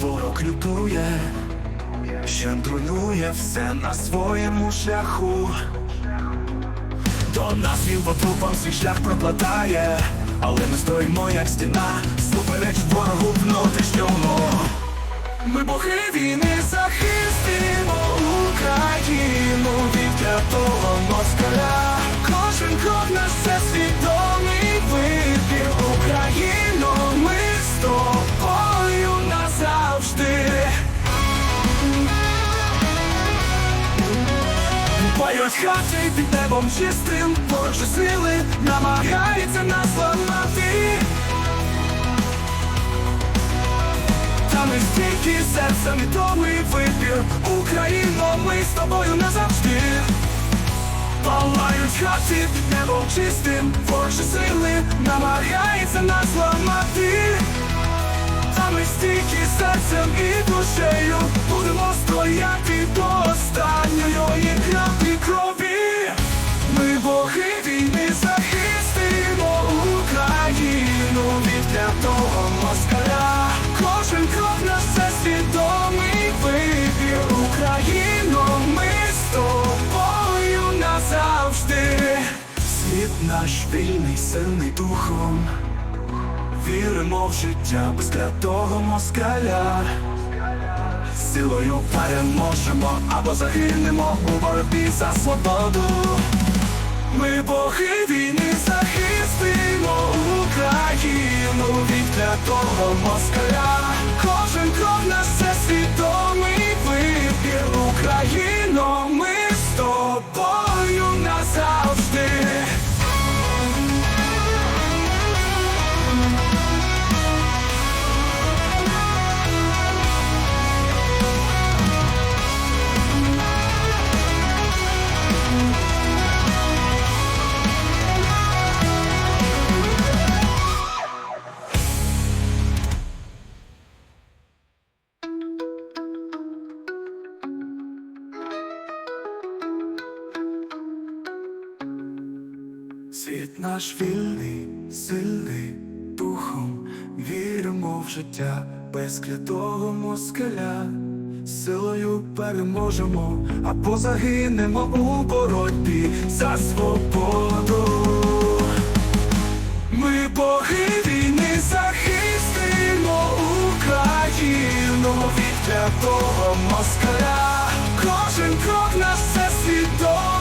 ворог лютує, ще руйнує все на своєму шляху. До нас він по трупам свій шлях прокладає, але ми стоїмо як стіна, супереч ворогу внутрішньому. Ми боги війни захистимо Україну Поють під небом чистим, Божі сили намагаються нас ламати. Та ми стільки серцем відомий вибір Україно, ми з тобою назавжди. Палають хати під небом чистим. Божі сили намагаються нас ламати. Та ми стільки серцем і душею Будемо стояти до наш вільний, сильний духом Віримо в життя без клятого москаля Силою переможемо або загинемо у боротьбі за свободу. Ми боги війни захистимо Україну від клятого москаля. Кожен крок наш це свідомий Світ наш вільний, сильний, духом віримо в життя без клятого москаля, силою переможемо, або загинемо у боротьбі за свободу. Ми боги війни захистимо Україну від клятого москаля. Кожен крок на все свідомо.